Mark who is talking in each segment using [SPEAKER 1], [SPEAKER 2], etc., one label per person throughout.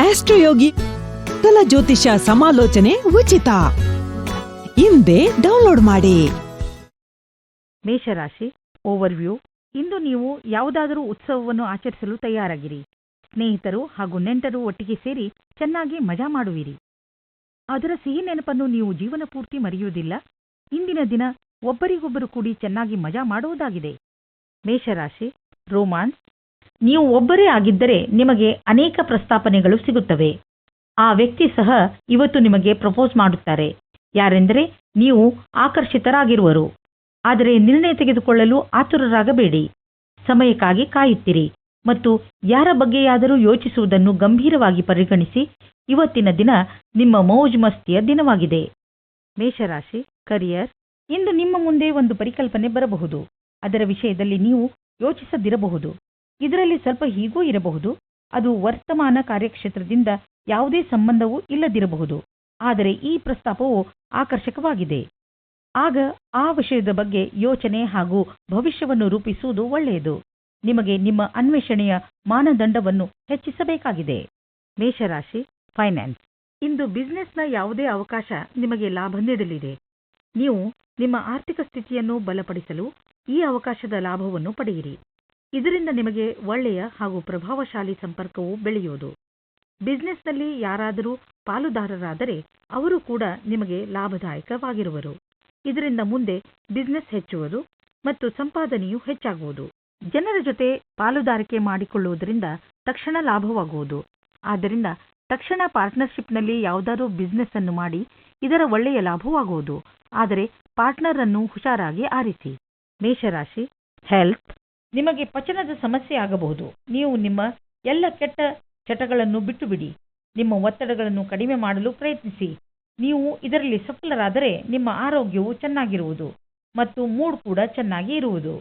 [SPEAKER 1] ಆಸ್ಟ್ರೋಯೋಗಿ ಕಲ ಜ್ಯೋತಿಷ ಸಮಾಲೋಚನೆ ಉಚಿತ. ಹಿಂದೆ ಡೌನ್ಲೋಡ್ ಮಾಡಿ.
[SPEAKER 2] ಮೇಷರಾಶಿ ಓವರ್ವ್ಯೂ ಇಂದು ನೀವು ಯಾವುದಾದರೂ ಉತ್ಸವವನ್ನು ಆಚರಿಸಲು ತಯಾರಾಗಿರಿ. ಸ್ನೇಹಿತರು ಹಾಗೂ ನೆಂಟರು ಒಟ್ಟಿಗೆ ಸೇರಿ ಚೆನ್ನಾಗಿ ಮಜಾ ಮಾಡುವಿರಿ. ಅದರ ಸಿಹಿ ನೆನಪನ್ನು ನೀವು ಜೀವನ ಪೂರ್ತಿ ಮರೆಯುವುದಿಲ್ಲ. ಇಂದಿನ ದಿನ ಒಬ್ಬರಿಗೊಬ್ಬರು ಕೂಡಿ ಚೆನ್ನಾಗಿ ಮಜಾ ಮಾಡುವುದಾಗಿದೆ. ಮೇಷರಾಶಿ ರೋಮಾನ್ಸ್ ನೀವು ಒಬ್ಬರೇ ಆಗಿದ್ದರೆ ನಿಮಗೆ ಅನೇಕ ಪ್ರಸ್ತಾಪನೆಗಳು ಸಿಗುತ್ತವೆ. ಆ ವ್ಯಕ್ತಿ ಸಹ ಇವತ್ತು ನಿಮಗೆ ಪ್ರಪೋಸ್ ಮಾಡುತ್ತಾರೆ. ಯಾರೆಂದರೆ ನೀವು ಆಕರ್ಷಿತರಾಗಿರುವರು. ಆದರೆ ನಿರ್ಣಯ ತೆಗೆದುಕೊಳ್ಳಲು ಆತುರರಾಗಬೇಡಿ. ಸಮಯಕ್ಕಾಗಿ ಕಾಯುತ್ತಿರಿ ಮತ್ತು ಯಾರ ಬಗ್ಗೆಯಾದರೂ ಯೋಚಿಸುವುದನ್ನು ಗಂಭೀರವಾಗಿ ಪರಿಗಣಿಸಿ ಇವತ್ತಿನ ದಿನ ನಿಮ್ಮ ಮೌಜ್ ಮಸ್ತಿಯ ದಿನವಾಗಿದೆ. ಮೇಷರಾಶಿ ಕರಿಯರ್ ಇಂದು ನಿಮ್ಮ ಮುಂದೆ ಒಂದು ಪರಿಕಲ್ಪನೆ ಬರಬಹುದು. ಅದರ ವಿಷಯದಲ್ಲಿ ನೀವು ಯೋಚಿಸದಿರಬಹುದು. ಇದರಲ್ಲಿ ಸ್ವಲ್ಪ ಹೀಗೂ ಇರಬಹುದು. ಅದು ವರ್ತಮಾನ ಕಾರ್ಯಕ್ಷೇತ್ರದಿಂದ ಯಾವುದೇ ಸಂಬಂಧವೂ ಇಲ್ಲದಿರಬಹುದು. ಆದರೆ ಈ ಪ್ರಸ್ತಾಪವು ಆಕರ್ಷಕವಾಗಿದೆ. ಆಗ ಆ ವಿಷಯದ ಬಗ್ಗೆ ಯೋಚನೆ ಹಾಗೂ ಭವಿಷ್ಯವನ್ನು ರೂಪಿಸುವುದು ಒಳ್ಳೆಯದು. ನಿಮಗೆ ನಿಮ್ಮ ಅನ್ವೇಷಣೆಯ ಮಾನದಂಡವನ್ನು ಹೆಚ್ಚಿಸಬೇಕಾಗಿದೆ. ಮೇಷರಾಶಿ, ಫೈನಾನ್ಸ್. ಇಂದು ಬಿಸ್ನೆಸ್ನ ಯಾವುದೇ ಅವಕಾಶ ನಿಮಗೆ ಲಾಭ ನೀಡಲಿದೆ. ನೀವು ನಿಮ್ಮ ಆರ್ಥಿಕ ಸ್ಥಿತಿಯನ್ನು ಬಲಪಡಿಸಲು ಈ ಅವಕಾಶದ ಲಾಭವನ್ನು ಪಡೆಯಿರಿ. ಇದರಿಂದ ನಿಮಗೆ ಒಳ್ಳೆಯ ಹಾಗೂ ಪ್ರಭಾವಶಾಲಿ ಸಂಪರ್ಕವು ಬೆಳೆಯುವುದು. ಬಿಸ್ನೆಸ್ನಲ್ಲಿ ಯಾರಾದರೂ ಪಾಲುದಾರರಾದರೆ ಅವರು ಕೂಡ ನಿಮಗೆ ಲಾಭದಾಯಕವಾಗಿರುವರು. ಇದರಿಂದ ಮುಂದೆ ಬಿಸ್ನೆಸ್ ಹೆಚ್ಚುವುದು ಮತ್ತು ಸಂಪಾದನೆಯು ಹೆಚ್ಚಾಗುವುದು. ಜನರ ಜೊತೆ ಪಾಲುದಾರಿಕೆ ಮಾಡಿಕೊಳ್ಳುವುದರಿಂದ ತಕ್ಷಣ ಲಾಭವಾಗುವುದು. ಆದ್ದರಿಂದ ತಕ್ಷಣ ಪಾರ್ಟ್ನರ್ಶಿಪ್ನಲ್ಲಿ ಯಾವುದಾದ್ರೂ ಬಿಸ್ನೆಸ್ ಅನ್ನು ಮಾಡಿ ಇದರ ಒಳ್ಳೆಯ ಲಾಭವಾಗುವುದು. ಆದರೆ ಪಾರ್ಟ್ನರ್ ಅನ್ನು ಹುಷಾರಾಗಿ ಆರಿಸಿ. ಮೇಷರಾಶಿ, ಹೆಲ್ತ್ ನಿಮಗೆ ಪಚನದ ಸಮಸ್ಯೆ ಆಗಬಹುದು. ನೀವು ನಿಮ್ಮ ಎಲ್ಲ ಕೆಟ್ಟ ಚಟಗಳನ್ನು ಬಿಟ್ಟು ಬಿಡಿ ನಿಮ್ಮ ಒತ್ತಡಗಳನ್ನು ಕಡಿಮೆ ಮಾಡಲು ಪ್ರಯತ್ನಿಸಿ. ನೀವು ಇದರಲ್ಲಿ ಸಫಲರಾದರೆ ನಿಮ್ಮ ಆರೋಗ್ಯವು ಚೆನ್ನಾಗಿರುವುದು ಮತ್ತು ಮೂಡ್ ಕೂಡ ಚೆನ್ನಾಗಿ ಇರುವುದು.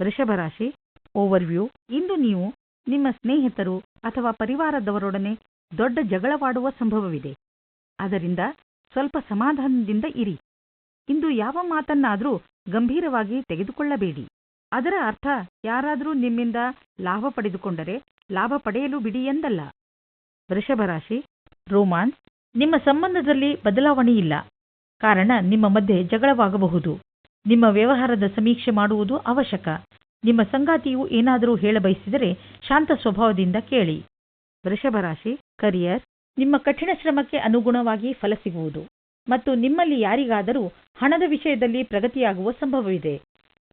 [SPEAKER 2] ವೃಷಭ ರಾಶಿ ಓವರ್ವ್ಯೂ ಇಂದು ನೀವು ನಿಮ್ಮ ಸ್ನೇಹಿತರು ಅಥವಾ ಪರಿವಾರದವರೊಡನೆ ದೊಡ್ಡ ಜಗಳವಾಡುವ ಸಂಭವವಿದೆ. ಅದರಿಂದ ಸ್ವಲ್ಪ ಸಮಾಧಾನದಿಂದ ಇರಿ. ಇಂದು ಯಾವ ಮಾತನ್ನಾದರೂ ಗಂಭೀರವಾಗಿ ತೆಗೆದುಕೊಳ್ಳಬೇಡಿ. ಅದರ ಅರ್ಥ ಯಾರಾದರೂ ನಿಮ್ಮಿಂದ ಲಾಭ ಪಡೆದುಕೊಂಡರೆ ಲಾಭ ಪಡೆಯಲು ಬಿಡಿ ಎಂದಲ್ಲ. ವೃಷಭ ರಾಶಿ ರೋಮಾನ್ಸ್ ನಿಮ್ಮ ಸಂಬಂಧದಲ್ಲಿ ಬದಲಾವಣೆಯಿಲ್ಲ ಕಾರಣ ನಿಮ್ಮ ಮಧ್ಯೆ ಜಗಳವಾಗಬಹುದು. ನಿಮ್ಮ ವ್ಯವಹಾರದ ಸಮೀಕ್ಷೆ ಮಾಡುವುದು ಅವಶ್ಯಕ. ನಿಮ್ಮ ಸಂಗಾತಿಯು ಏನಾದರೂ ಹೇಳಬಯಸಿದರೆ ಶಾಂತ ಸ್ವಭಾವದಿಂದ ಕೇಳಿ. ವೃಷಭ ರಾಶಿ ಕರಿಯರ್, ನಿಮ್ಮ ಕಠಿಣ ಶ್ರಮಕ್ಕೆ ಅನುಗುಣವಾಗಿ ಫಲ ಸಿಗುವುದು. ಮತ್ತು ನಿಮ್ಮಲ್ಲಿ ಯಾರಿಗಾದರೂ ಹಣದ ವಿಷಯದಲ್ಲಿ ಪ್ರಗತಿಯಾಗುವ ಸಂಭವವಿದೆ.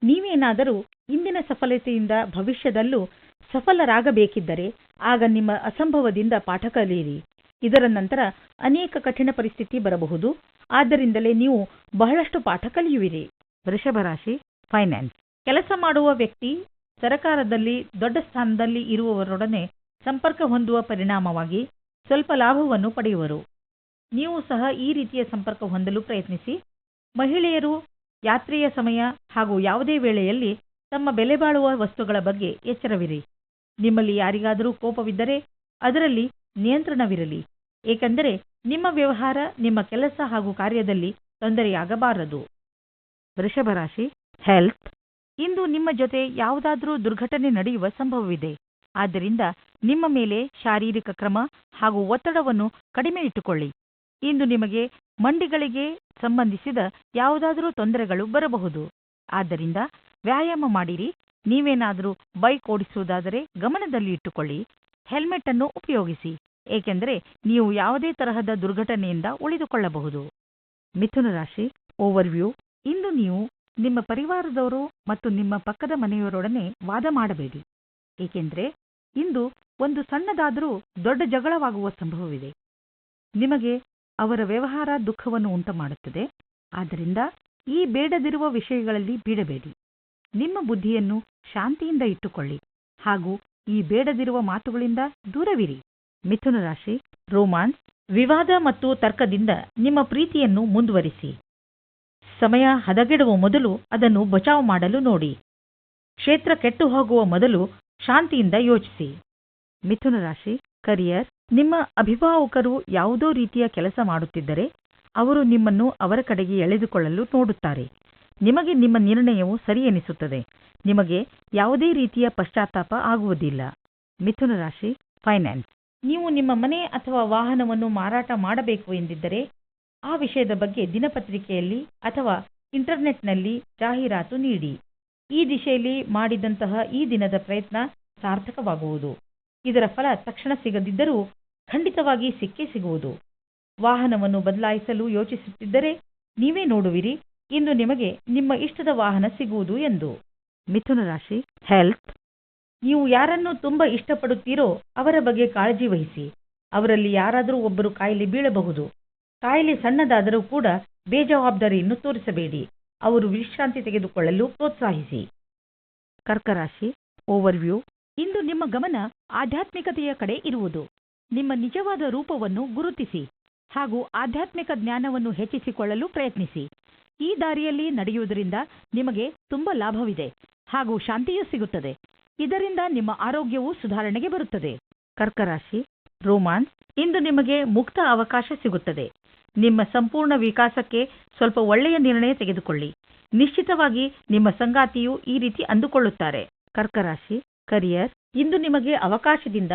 [SPEAKER 2] ನೀವೇನಾದರೂ ಇಂದಿನ ಸಫಲತೆಯಿಂದ ಭವಿಷ್ಯದಲ್ಲೂ ಸಫಲರಾಗಬೇಕಿದ್ದರೆ ಆಗ ನಿಮ್ಮ ಅಸಂಭವದಿಂದ ಪಾಠ ಕಲಿಯಿರಿ. ಇದರ ನಂತರ ಅನೇಕ ಕಠಿಣ ಪರಿಸ್ಥಿತಿ ಬರಬಹುದು. ಆದ್ದರಿಂದಲೇ ನೀವು ಬಹಳಷ್ಟು ಪಾಠ ಕಲಿಯುವಿರಿ. ವೃಷಭ ರಾಶಿ ಫೈನಾನ್ಸ್. ಕೆಲಸ ಮಾಡುವ ವ್ಯಕ್ತಿ ಸರಕಾರದಲ್ಲಿ, ದೊಡ್ಡ ಸ್ಥಾನದಲ್ಲಿ ಇರುವವರೊಡನೆ ಸಂಪರ್ಕ ಹೊಂದುವ ಪರಿಣಾಮವಾಗಿ ಸ್ವಲ್ಪ ಲಾಭವನ್ನು ಪಡೆಯುವರು. ನೀವು ಸಹ ಈ ರೀತಿಯ ಸಂಪರ್ಕ ಹೊಂದಲು ಪ್ರಯತ್ನಿಸಿ. ಮಹಿಳೆಯರು ಯಾತ್ರೆಯ ಸಮಯ ಹಾಗೂ ಯಾವುದೇ ವೇಳೆಯಲ್ಲಿ ತಮ್ಮ ಬೆಲೆಬಾಳುವ ವಸ್ತುಗಳ ಬಗ್ಗೆ ಎಚ್ಚರವಿರಿ. ನಿಮ್ಮಲ್ಲಿ ಯಾರಿಗಾದರೂ ಕೋಪವಿದ್ದರೆ ಅದರಲ್ಲಿ ನಿಯಂತ್ರಣವಿರಲಿ. ಏಕೆಂದರೆ ನಿಮ್ಮ ವ್ಯವಹಾರ, ನಿಮ್ಮ ಕೆಲಸ ಹಾಗೂ ಕಾರ್ಯದಲ್ಲಿ ತೊಂದರೆಯಾಗಬಾರದು. ವೃಷಭ ರಾಶಿ, ಹೆಲ್ತ್. ಇಂದು ನಿಮ್ಮ ಜೊತೆ ಯಾವುದಾದರೂ ದುರ್ಘಟನೆ ನಡೆಯುವ ಸಂಭವವಿದೆ. ಆದ್ದರಿಂದ ನಿಮ್ಮ ಮೇಲೆ ಶಾರೀರಿಕ ಕ್ರಮ ಹಾಗೂ ಒತ್ತಡವನ್ನು ಕಡಿಮೆ ಇಟ್ಟುಕೊಳ್ಳಿ. ಇಂದು ನಿಮಗೆ ಮಂಡಿಗಳಿಗೆ ಸಂಬಂಧಿಸಿದ ಯಾವುದಾದರೂ ತೊಂದರೆಗಳು ಬರಬಹುದು. ಆದ್ದರಿಂದ ವ್ಯಾಯಾಮ ಮಾಡಿರಿ. ನೀವೇನಾದರೂ ಬೈಕ್ ಓಡಿಸುವುದಾದರೆ ಗಮನದಲ್ಲಿ ಇಟ್ಟುಕೊಳ್ಳಿ. ಹೆಲ್ಮೆಟ್ ಅನ್ನು ಉಪಯೋಗಿಸಿ. ಏಕೆಂದರೆ ನೀವು ಯಾವುದೇ ತರಹದ ದುರ್ಘಟನೆಯಿಂದ ಉಳಿದುಕೊಳ್ಳಬಹುದು. ಮಿಥುನ ರಾಶಿ ಓವರ್ವ್ಯೂ ಇಂದು ನೀವು ನಿಮ್ಮ ಪರಿವಾರದವರು ಮತ್ತು ನಿಮ್ಮ ಪಕ್ಕದ ಮನೆಯವರೊಡನೆ ವಾದ ಮಾಡಬೇಡಿ. ಏಕೆಂದರೆ ಇಂದು ಒಂದು ಸಣ್ಣದಾದರೂ ದೊಡ್ಡ ಜಗಳವಾಗುವ ಸಂಭವವಿದೆ. ನಿಮಗೆ ಅವರ ವ್ಯವಹಾರ ದುಃಖವನ್ನು ಉಂಟುಮಾಡುತ್ತದೆ. ಆದ್ದರಿಂದ ಈ ಬೇಡದಿರುವ ವಿಷಯಗಳಲ್ಲಿ ಬೀಳಬೇಡಿ ನಿಮ್ಮ ಬುದ್ಧಿಯನ್ನು ಶಾಂತಿಯಿಂದ ಇಟ್ಟುಕೊಳ್ಳಿ ಹಾಗೂ ಈ ಬೇಡದಿರುವ ಮಾತುಗಳಿಂದ ದೂರವಿರಿ. ಮಿಥುನ ರಾಶಿ, ರೋಮಾನ್ಸ್, ವಿವಾದ ಮತ್ತು ತರ್ಕದಿಂದ ನಿಮ್ಮ ಪ್ರೀತಿಯನ್ನು ಮುಂದುವರಿಸಿ. ಸಮಯ ಹದಗೆಡುವ ಮೊದಲು ಅದನ್ನು ಬಚಾವ್ ಮಾಡಲು ನೋಡಿ. ಕ್ಷೇತ್ರ ಕೆಟ್ಟು ಹೋಗುವ ಮೊದಲು ಶಾಂತಿಯಿಂದ ಯೋಚಿಸಿ. ಮಿಥುನ ರಾಶಿ ಕರಿಯರ್ ನಿಮ್ಮ ಅಭಿಭಾವಕರು ಯಾವುದೋ ರೀತಿಯ ಕೆಲಸ ಮಾಡುತ್ತಿದ್ದರೆ ಅವರು ನಿಮ್ಮನ್ನು ಅವರ ಕಡೆಗೆ ಎಳೆದುಕೊಳ್ಳಲು ನೋಡುತ್ತಾರೆ. ನಿಮಗೆ ನಿಮ್ಮ ನಿರ್ಣಯವು ಸರಿ ಎನಿಸುತ್ತದೆ. ನಿಮಗೆ ಯಾವುದೇ ರೀತಿಯ ಪಶ್ಚಾತ್ತಾಪ ಆಗುವುದಿಲ್ಲ. ಮಿಥುನ ರಾಶಿ ಫೈನಾನ್ಸ್ ನೀವು ನಿಮ್ಮ ಮನೆ ಅಥವಾ ವಾಹನವನ್ನು ಮಾರಾಟ ಮಾಡಬೇಕು ಎಂದಿದ್ದರೆ ಆ ವಿಷಯದ ಬಗ್ಗೆ ದಿನಪತ್ರಿಕೆಯಲ್ಲಿ ಅಥವಾ ಇಂಟರ್ನೆಟ್ನಲ್ಲಿ ಜಾಹೀರಾತು ನೀಡಿ. ಈ ದಿಶೆಯಲ್ಲಿ ಮಾಡಿದಂತಹ ಈ ದಿನದ ಪ್ರಯತ್ನ ಸಾರ್ಥಕವಾಗುವುದು. ಇದರ ಫಲ ತಕ್ಷಣ ಸಿಗದಿದ್ದರೂ ಖಂಡಿತವಾಗಿ ಸಿಕ್ಕೇ ಸಿಗುವುದು. ವಾಹನವನ್ನು ಬದಲಾಯಿಸಲು ಯೋಚಿಸುತ್ತಿದ್ದರೆ ನೀವೇ ನೋಡುವಿರಿ, ಇಂದು ನಿಮಗೆ ನಿಮ್ಮ ಇಷ್ಟದ ವಾಹನ ಸಿಗುವುದು ಎಂದು. ಮಿಥುನ ರಾಶಿ ಹೆಲ್ತ್ ನೀವು ಯಾರನ್ನು ತುಂಬಾ ಇಷ್ಟಪಡುತ್ತೀರೋ ಅವರ ಬಗ್ಗೆ ಕಾಳಜಿ ವಹಿಸಿ. ಅವರಲ್ಲಿ ಯಾರಾದರೂ ಒಬ್ಬರು ಕಾಯಿಲೆ ಬೀಳಬಹುದು. ಕಾಯಿಲೆ ಸಣ್ಣದಾದರೂ ಕೂಡ ಬೇಜವಾಬ್ದಾರಿಯನ್ನು ತೋರಿಸಬೇಡಿ. ಅವರು ವಿಶ್ರಾಂತಿ ತೆಗೆದುಕೊಳ್ಳಲು ಪ್ರೋತ್ಸಾಹಿಸಿ. ಕರ್ಕರಾಶಿ ಓವರ್ವ್ಯೂ ಇಂದು ನಿಮ್ಮ ಗಮನ ಆಧ್ಯಾತ್ಮಿಕತೆಯ ಕಡೆ ಇರುವುದು. ನಿಮ್ಮ ನಿಜವಾದ ರೂಪವನ್ನು ಗುರುತಿಸಿ ಹಾಗೂ ಆಧ್ಯಾತ್ಮಿಕ ಜ್ಞಾನವನ್ನು ಹೆಚ್ಚಿಸಿಕೊಳ್ಳಲು ಪ್ರಯತ್ನಿಸಿ. ಈ ದಾರಿಯಲ್ಲಿ ನಡೆಯುವುದರಿಂದ ನಿಮಗೆ ತುಂಬಾ ಲಾಭವಿದೆ ಹಾಗೂ ಶಾಂತಿಯೂ ಸಿಗುತ್ತದೆ. ಇದರಿಂದ ನಿಮ್ಮ ಆರೋಗ್ಯವೂ ಸುಧಾರಣೆಗೆ ಬರುತ್ತದೆ. ಕರ್ಕರಾಶಿ ರೋಮಾನ್ಸ್ ಇಂದು ನಿಮಗೆ ಮುಕ್ತ ಅವಕಾಶ ಸಿಗುತ್ತದೆ. ನಿಮ್ಮ ಸಂಪೂರ್ಣ ವಿಕಾಸಕ್ಕೆ ಸ್ವಲ್ಪ ಒಳ್ಳೆಯ ನಿರ್ಣಯ ತೆಗೆದುಕೊಳ್ಳಿ. ನಿಶ್ಚಿತವಾಗಿ ನಿಮ್ಮ ಸಂಗಾತಿಯು ಈ ರೀತಿ ಅಂದುಕೊಳ್ಳುತ್ತಾರೆ. ಕರ್ಕರಾಶಿ, ಕರಿಯರ್, ಇಂದು ನಿಮಗೆ ಅವಕಾಶದಿಂದ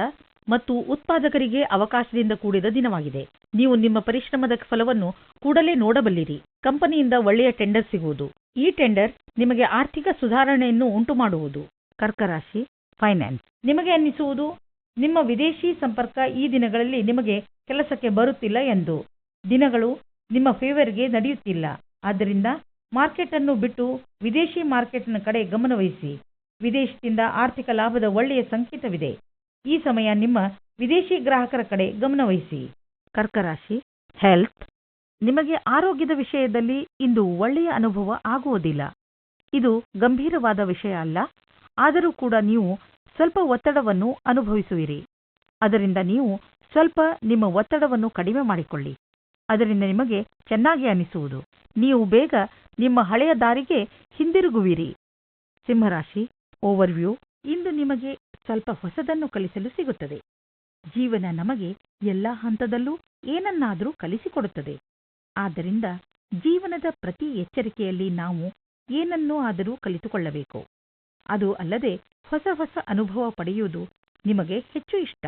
[SPEAKER 2] ಮತ್ತು ಉತ್ಪಾದಕರಿಗೆ ಅವಕಾಶದಿಂದ ಕೂಡಿದ ದಿನವಾಗಿದೆ. ನೀವು ನಿಮ್ಮ ಪರಿಶ್ರಮದ ಫಲವನ್ನು ಕೂಡಲೇ ನೋಡಬಲ್ಲಿರಿ. ಕಂಪನಿಯಿಂದ ಒಳ್ಳೆಯ ಟೆಂಡರ್ ಸಿಗುವುದು. ಈ ಟೆಂಡರ್ ನಿಮಗೆ ಆರ್ಥಿಕ ಸುಧಾರಣೆಯನ್ನು ಉಂಟು ಮಾಡುವುದು ಕರ್ಕರಾಶಿ ಫೈನಾನ್ಸ್ ನಿಮಗೆ ಅನ್ನಿಸುವುದು, ನಿಮ್ಮ ವಿದೇಶಿ ಸಂಪರ್ಕ ಈ ದಿನಗಳಲ್ಲಿ ನಿಮಗೆ ಕೆಲಸಕ್ಕೆ ಬರುತ್ತಿಲ್ಲ ಎಂದು. ದಿನಗಳು ನಿಮ್ಮ ಫೇವರ್ಗೆ ನಡೆಯುತ್ತಿಲ್ಲ. ಆದ್ದರಿಂದ ಮಾರ್ಕೆಟ್ ಅನ್ನು ಬಿಟ್ಟು ವಿದೇಶಿ ಮಾರ್ಕೆಟ್ನ ಕಡೆ ಗಮನವಹಿಸಿ. ವಿದೇಶದಿಂದ ಆರ್ಥಿಕ ಲಾಭದ ಒಳ್ಳೆಯ ಸಂಕೇತವಿದೆ. ಈ ಸಮಯ ನಿಮ್ಮ ವಿದೇಶಿ ಗ್ರಾಹಕರ ಕಡೆ ಗಮನವಹಿಸಿ ಕರ್ಕರಾಶಿ ಹೆಲ್ತ್ ನಿಮಗೆ ಆರೋಗ್ಯದ ವಿಷಯದಲ್ಲಿ ಇಂದು ಒಳ್ಳೆಯ ಅನುಭವ ಆಗುವುದಿಲ್ಲ. ಇದು ಗಂಭೀರವಾದ ವಿಷಯ ಅಲ್ಲ, ಆದರೂ ಕೂಡ ನೀವು ಸ್ವಲ್ಪ ಒತ್ತಡವನ್ನು ಅನುಭವಿಸುವಿರಿ. ಅದರಿಂದ ನೀವು ಸ್ವಲ್ಪ ನಿಮ್ಮ ಒತ್ತಡವನ್ನು ಕಡಿಮೆ ಮಾಡಿಕೊಳ್ಳಿ. ಅದರಿಂದ ನಿಮಗೆ ಚೆನ್ನಾಗಿ ಅನಿಸುವುದು. ನೀವು ಬೇಗ ನಿಮ್ಮ ಹಳೆಯ ದಾರಿಗೆ ಹಿಂದಿರುಗುವಿರಿ. ಸಿಂಹರಾಶಿ ಓವರ್ವ್ಯೂ ಇಂದು ನಿಮಗೆ ಸ್ವಲ್ಪ ಹೊಸದನ್ನು ಕಲಿಸಲು ಸಿಗುತ್ತದೆ. ಜೀವನ ನಮಗೆ ಎಲ್ಲಾ ಹಂತದಲ್ಲೂ ಏನನ್ನಾದರೂ ಕಲಿಸಿಕೊಡುತ್ತದೆ. ಆದ್ದರಿಂದ ಜೀವನದ ಪ್ರತಿ ಎಚ್ಚರಿಕೆಯಲ್ಲಿ ನಾವು ಏನನ್ನೂ ಆದರೂ ಕಲಿತುಕೊಳ್ಳಬೇಕು. ಅದು ಅಲ್ಲದೆ ಹೊಸ ಹೊಸ ಅನುಭವ ಪಡೆಯುವುದು ನಿಮಗೆ ಹೆಚ್ಚು ಇಷ್ಟ.